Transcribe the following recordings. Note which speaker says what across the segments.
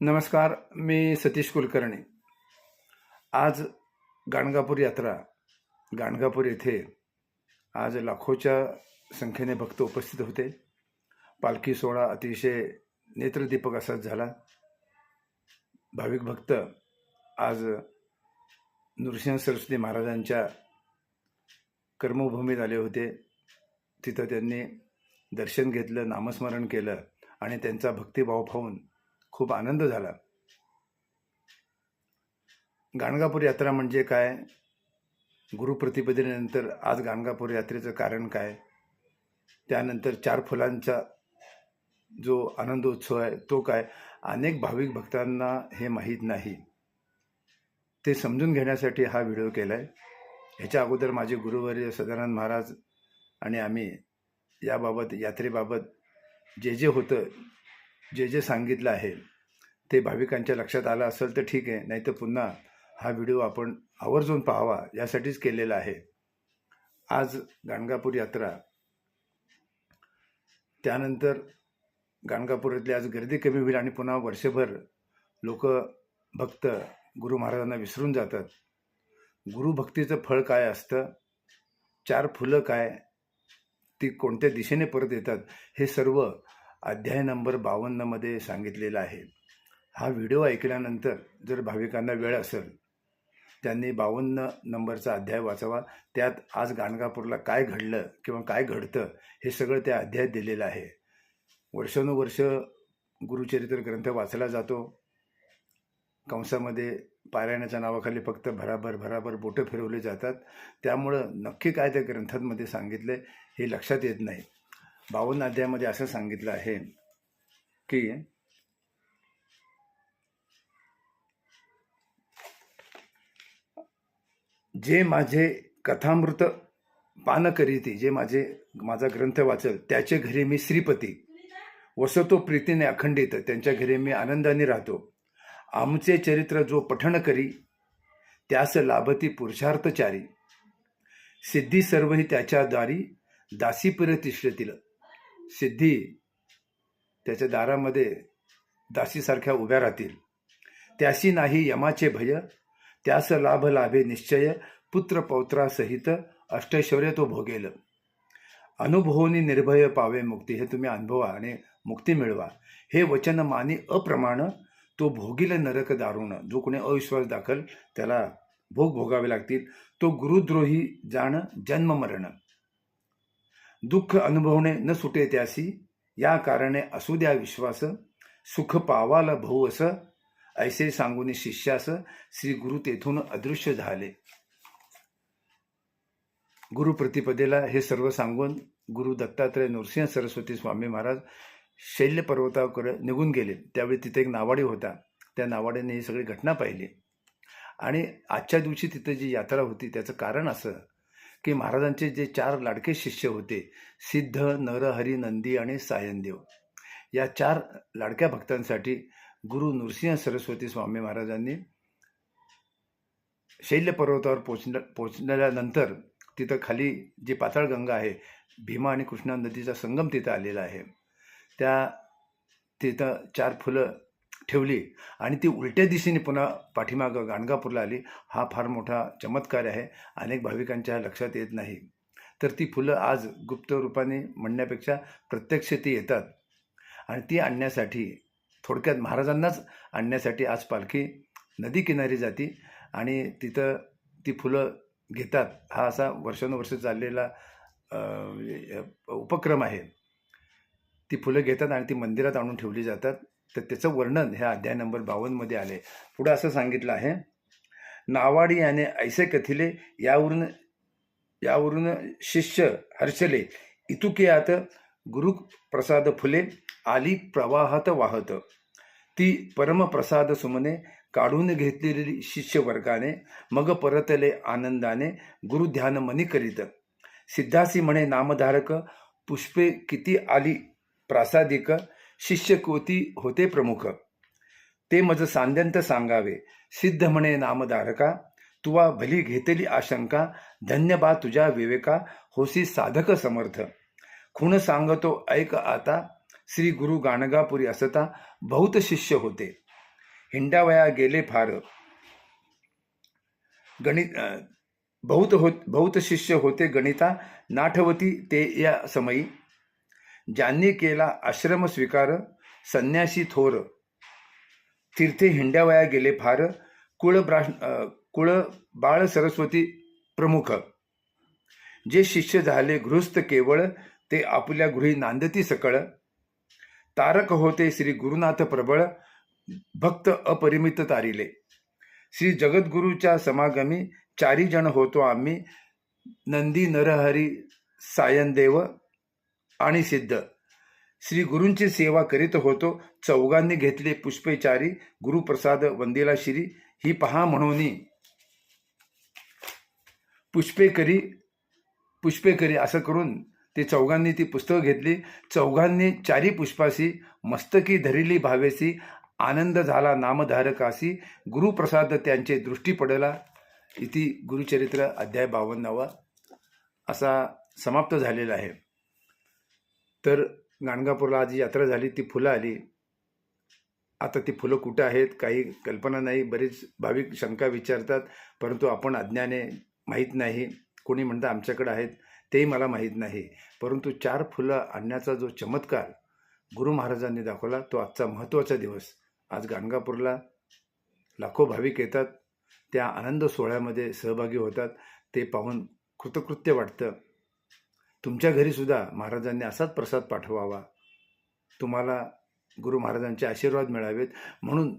Speaker 1: नमस्कार मी सतीश कुलकर्णी. आज गाणगापूर यात्रा गाणगापूर येथे आज लाखोच्या संख्येने भक्त उपस्थित होते. पालखी सोहळा अतिशय नेत्रदीपक असाच झाला. भाविक भक्त आज नृसिंह सरस्वती महाराजांच्या कर्मभूमीत आले होते. तिथं त्यांनी दर्शन घेतलं नामस्मरण केलं आणि त्यांचा भक्तिभाव पाहून खूप आनंद झाला. गाणगापूर यात्रा म्हणजे काय? गुरुप्रतिपदेनंतर आज गाणगापूर यात्रेचं कारण काय? त्यानंतर चार फुलांचा जो आनंदोत्सव आहे तो काय? अनेक भाविक भक्तांना हे माहीत नाही. ते समजून घेण्यासाठी हा व्हिडिओ केला आहे ह्याच्या अगोदर माझे गुरुवर्य सदानंद महाराज आणि आम्ही याबाबत यात्रेबाबत जे जे होतं जे जे सांगितलं आहे ते भाविकांच्या लक्षात आलं असेल तर ठीक आहे. नाही तर पुन्हा हा व्हिडिओ आपण आवर्जून पाहावा यासाठीच केलेला आहे. आज गाणगापूर यात्रा त्यानंतर गाणगापूरातली आज गर्दी कमी होईल आणि पुन्हा वर्षभर लोक भक्त गुरु महाराजांना विसरून जातात. गुरुभक्तीचं फळ काय असतं? चार फुलं काय? ती कोणत्या दिशेने परत येतात? हे सर्व अध्याय नंबर बावन्नमध्ये सांगितलेला आहे. हा व्हिडिओ ऐकल्यानंतर जर भाविकांना वेळ असेल त्यांनी बावन्न नंबरचा अध्याय वाचावा. त्यात आज गाणगापूरला काय घडलं किंवा काय घडतं हे सगळं त्या अध्यायात दिलेलं आहे. वर्षानुवर्ष गुरुचरित्र ग्रंथ वाचला जातो. कंसामध्ये पारायणाच्या नावाखाली फक्त भराभर भराभर बोटं फिरवले जातात. त्यामुळं नक्की काय त्या ग्रंथांमध्ये सांगितलं हे लक्षात येत नाही. बावन्न अध्यायामध्ये असं सांगितलं आहे की जे माझे कथामृत पान करीती जे माझे माझा ग्रंथ वाचल त्याचे घरी मी श्रीपती वसतो प्रीतीने अखंडित त्यांच्या घरी मी आनंदाने राहतो. आमचे चरित्र जो पठण करी त्यास लाभती पुरुषार्थचारी. सिद्धी सर्वही त्याच्या दारी दासीपर तिष्ठतील. सिद्धी त्याच्या दारामध्ये दासीसारख्या उभ्या राहतील. त्याशी नाही यमाचे भय त्यास लाभ लाभे निश्चय पुत्र पौत्रासहित अष्टैश्वर्य तो भोगेल. अनुभवनी निर्भय पावे मुक्ती हे तुम्ही अनुभवा आणि मुक्ती मिळवा. हे वचन मानी अप्रमाण तो भोगील नरक दारुण. जो कोणी अविश्वास दाखल त्याला भोग भोगावे लागतील. तो गुरुद्रोही जाण जन्म मरण दुःख अनुभवणे न सुटे त्यासी. या कारणे असू द्या विश्वास. सुख पावाला भाऊ असं. ऐसे सांगून शिष्यास. श्री गुरु तेथून अदृश्य झाले. गुरु प्रतिपदेला हे सर्व सांगून गुरु दत्तात्रय नृसिंह सरस्वती स्वामी महाराज शैल्य पर्वताकडे निघून गेले. त्यावेळी तिथे एक नावाडी होता. त्या नावाड्याने ही सगळी घटना पाहिली. आणि आजच्या दिवशी तिथे जी यात्रा होती त्याचं कारण असं की महाराजांचे जे चार लाडके शिष्य होते सिद्ध नरहरी नंदी आणि सायनदेव या चार लाडक्या भक्तांसाठी गुरु नृसिंह सरस्वती स्वामी महाराजांनी शैल्य पर्वतावर पोचण्या पोचण्यानंतर तिथं खाली जी पाताळगंगा आहे भीमा आणि कृष्णा नदीचा संगम तिथं आलेला आहे. त्या तिथं चार फुलं ठेवली आणि ती उलट्या दिशेने पुन्हा पाठीमागं गाणगापूरला आली. हा फार मोठा चमत्कार आहे. अनेक भाविकांच्या लक्षात येत नाही. तर ती फुलं आज गुप्त रूपाने म्हणण्यापेक्षा प्रत्यक्ष ती येतात. आणि ती आणण्यासाठी थोडक्यात महाराजांनाच आणण्यासाठी आज पालखी नदी किनारी जाती आणि तिथं ती फुलं घेतात. हा असा वर्षानुवर्ष चाललेला म्हणजे, उपक्रम आहे. ती फुलं घेतात आणि ती मंदिरात आणून ठेवली जातात. तर त्याचं वर्णन हे अध्याय नंबर बावन्नमध्ये आले पुढं असं सांगितलं आहे नावाडी याने ऐसे कथिले यावरून यावरून शिष्य हर्षले इतुकियात गुरुप्रसाद फुले आली प्रवाहात वाहत. ती परमप्रसाद सुमने काढून घेतलेली शिष्य वर्गाने मग परतले आनंदाने गुरुध्यान मनी करीत. सिद्धासी म्हणे नामधारक पुष्पे किती आली प्रासादिक शिष्य कोती होते प्रमुख. ते मज सांद्यंत सांगावे. सिद्ध म्हणे नामधारका तुवा भली घेतली आशंका धन्यबा तुझ्या विवेका होसी साधक समर्थ. खुण सांगतो ऐक आता श्री गुरु गाणगापुरी असता बहुत शिष्य होते. हिंडावया गेले फार. गणित बहुत हो बहुत शिष्य होते गणिता नाठवती ते या समयी. ज्यांनी केला आश्रम स्वीकार संन्यासी थोर. तीर्थे हिंडावया गेले फार कुळ ब्रा कुळ बाळ सरस्वती प्रमुख. जे शिष्य झाले गृहस्थ केवळ ते आपल्या गृही नांदती सकळ. तारक होते श्री गुरुनाथ प्रबळ भक्त अपरिमित तारिले. श्री जगद्गुरूच्या समागमी चारी जण होतो आम्ही नंदी नरहरी सायनदेव आणि सिद्ध. श्री गुरूंची सेवा करीत होतो चौघांनी घेतले पुष्पेचारी गुरुप्रसाद वंदिला श्री ही पहा म्हणून. पुष्पेकरी पुष्पेकरी असं करून ते चौघांनी ती पुस्तकं घेतली. चौघांनी चारी पुष्पासी मस्तकी धरिली भावेसी आनंद झाला नामधारकासी गुरुप्रसाद त्यांचे दृष्टी पडला. इति गुरुचरित्र अध्याय बावन्नावा असा समाप्त झालेला आहे. तर गाणगापूरला आज जी यात्रा झाली ती फुलं आली. आता ती फुलं कुठं आहेत काही कल्पना नाही बरीच भाविक शंका विचारतात परंतु आपण अज्ञाने माहीत नाही. कोणी म्हणतं आमच्याकडे आहेत तेही मला माहीत नाही. परंतु चार फुलं आणण्याचा जो चमत्कार गुरु महाराजांनी दाखवला तो आजचा महत्त्वाचा दिवस. आज गाणगापूरला लाखो भाविक येतात त्या आनंद सोहळ्यामध्ये सहभागी होतात. ते पाहून कृतकृत्य वाटतं. तुमच्या घरीसुद्धा महाराजांनी असाच प्रसाद पाठवावा. तुम्हाला गुरु महाराजांचे आशीर्वाद मिळावेत. म्हणून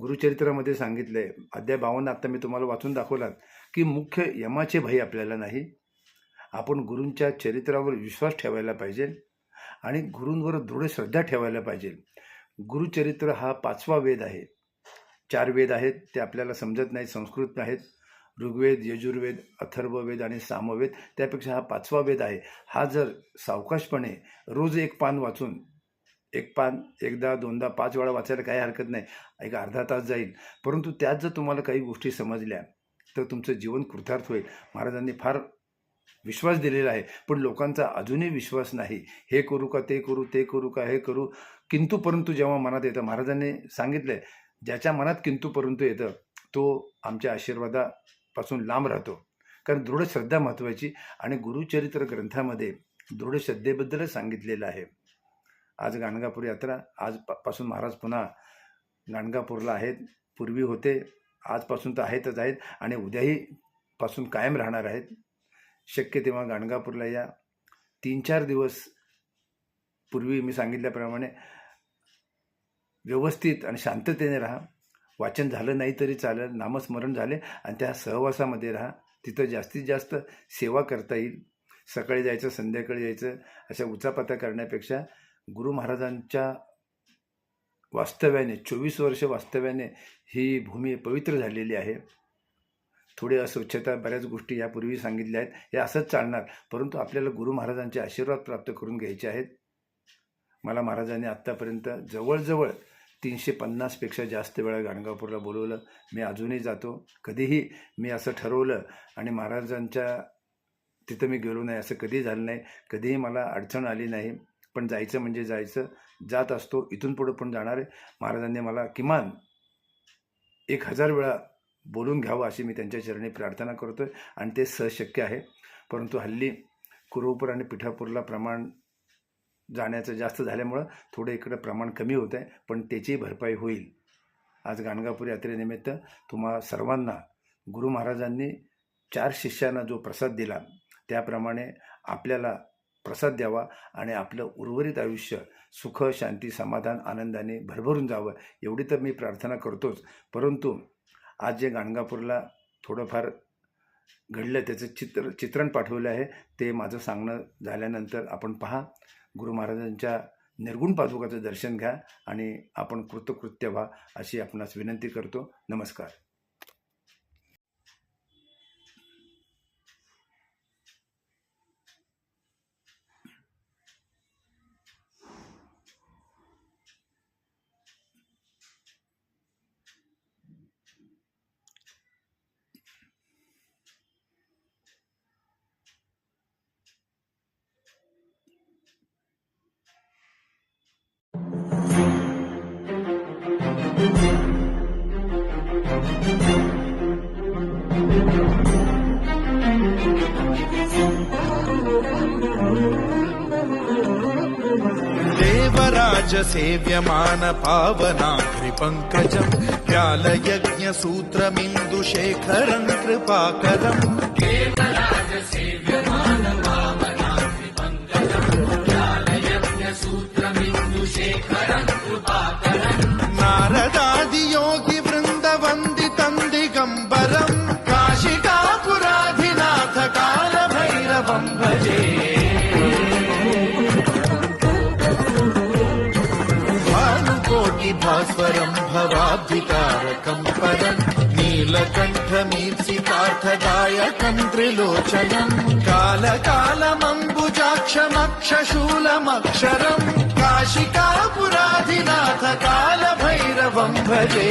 Speaker 1: गुरुचरित्रामध्ये सांगितलं आहे अध्याय बावन्न आत्ता मी तुम्हाला वाचून दाखवलात की मुख्य यमाचे भय आपल्याला नाही. आपण गुरूंच्या चरित्रावर विश्वास ठेवायला पाहिजे आणि गुरूंवर दृढ श्रद्धा ठेवायला पाहिजे. गुरुचरित्र हा पाचवा वेद आहे. चार वेद आहेत ते आपल्याला समजत नाही संस्कृत आहेत ऋग्वेद यजुर्वेद अथर्ववेद आणि सामवेद त्यापेक्षा हा पाचवा वेद आहे. हा जर सावकाशपणे रोज एक पान वाचून एक पान एकदा दोनदा पाच वेळा वाचायला काही हरकत नाही एक अर्धा तास जाईल. परंतु त्यात जर तुम्हाला काही गोष्टी समजल्या तर तुमचं जीवन कृतार्थ होईल. महाराजांनी फार विश्वास दिलेला आहे पण लोकांचा अजूनही विश्वास नाही. हे करू का ते करू ते करू का हे करू किंतु परंतु जेव्हा मनात येतं महाराजांनी सांगितलंय ज्याच्या मनात किंतु परंतु येतं तो आमच्या आशीर्वादा पासून लांब राहतो. कारण दृढ श्रद्धा महत्त्वाची आणि गुरुचरित्र ग्रंथामध्ये दृढ श्रद्धेबद्दलच सांगितलेलं आहे. आज गाणगापूर यात्रा आज महाराज पुन्हा गाणगापूरला आहेत. पूर्वी होते आजपासून तर आहेतच आहेत आणि उद्याही पासून कायम राहणार आहेत. शक्य तेव्हा गाणगापूरला या. तीन चार दिवस पूर्वी मी सांगितल्याप्रमाणे व्यवस्थित आणि शांततेने राहा. वाचन झालं नाही तरी चालेल नामस्मरण झाले आणि त्या सहवासामध्ये राहा. तिथं जास्तीत जास्त सेवा करता येईल. सकाळी जायचं संध्याकाळी जायचं अशा उचापात्या करण्यापेक्षा गुरु महाराजांच्या वास्तव्याने चोवीस वर्ष वास्तव्याने ही भूमी पवित्र झालेली आहे. थोडी अस्वच्छता बऱ्याच गोष्टी यापूर्वी सांगितल्या आहेत. हे असंच चालणार परंतु आपल्याला गुरु महाराजांचे आशीर्वाद प्राप्त करून घ्यायचे आहेत. मला महाराजांनी आत्तापर्यंत जवळजवळ तीनशे पन्नासपेक्षा जास्त वेळा गाणगापूरला बोलवलं. मी अजूनही जातो. कधीही मी असं ठरवलं आणि महाराजांच्या तिथं मी गेलो नाही असं कधी झालं नाही. कधीही मला अडचण आली नाही. पण जायचं म्हणजे जायचं. जात असतो. इथून पुढं पण जाणार आहे. महाराजांनी मला किमान एक हजार वेळा बोलून घ्यावं अशी मी त्यांच्या चरणी प्रार्थना करतो आहे आणि ते सहशक्य आहे. परंतु हल्ली कुरुपूर आणि पिठापूरला प्रमाण जाण्याचं जास्त झाल्यामुळं थोडं इकडं प्रमाण कमी होतं आहे पण त्याचीही भरपाई होईल. आज गाणगापूर यात्रेनिमित्त तुम्हा सर्वांना गुरु महाराजांनी चार शिष्यांना जो प्रसाद दिला त्याप्रमाणे आपल्याला प्रसाद द्यावा आणि आपलं उर्वरित आयुष्य सुख शांती समाधान आनंदाने भरभरून जावं एवढी तर मी प्रार्थना करतोच. परंतु आज जे गाणगापूरला थोडंफार घडलं त्याचं चित्र चित्रण पाठवलं आहे ते माझं सांगणं झाल्यानंतर आपण पहा. गुरु महाराजांच्या निर्गुण पादुकाचं दर्शन घ्या आणि आपण कृतकृत्य व्हा अशी आपणास विनंती करतो. नमस्कार.
Speaker 2: ज सेव्यमानपावनां त्रिपङ्कजम् क्यालयज्ञसूत्रमिन्दुशेखरं कृपाकरम् नीलकण्ठमीप्सितार्थदायकम् त्रिलोचनम् कालकालमम्बुजाक्षमक्षशूलमक्षरम् काशिकापुराधिनाथ कालभैरवम् भजे